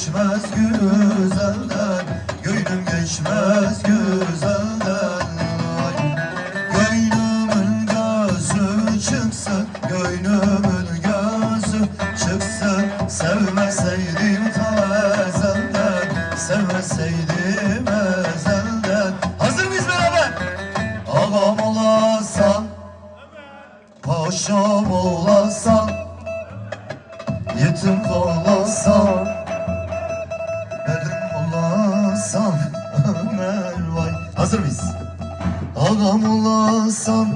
geçmez güzelden Gönlüm geçmez güzelden Vay. Gönlümün gözü çıksın Gönlümün gözü çıksın Sevmeseydim ezelden Sevmeseydim ezelden Hazır mıyız beraber? Ağam olasan Paşam olasan Yetim kalasan olasan Ömer vay. Hazır mıyız? Ağam olasan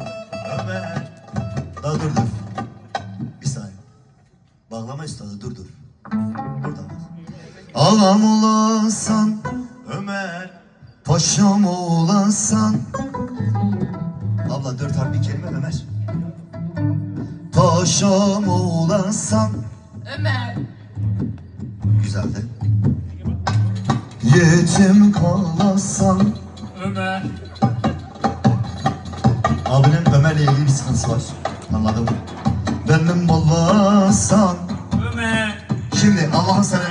Ömer. Daha dur dur. Bir saniye. Bağlama üstadı dur dur. Burada bak Ağam olasan Ömer. Paşam olasan Abla dört harfli kelime Ömer. Paşam olasan Ömer. Güzeldi. Yetim kalasan Ömer. Abinin Ömer'le ilgili bir sıkıntısı var. Anladım. Benim bolasan Ömer. Şimdi Allah'ın sana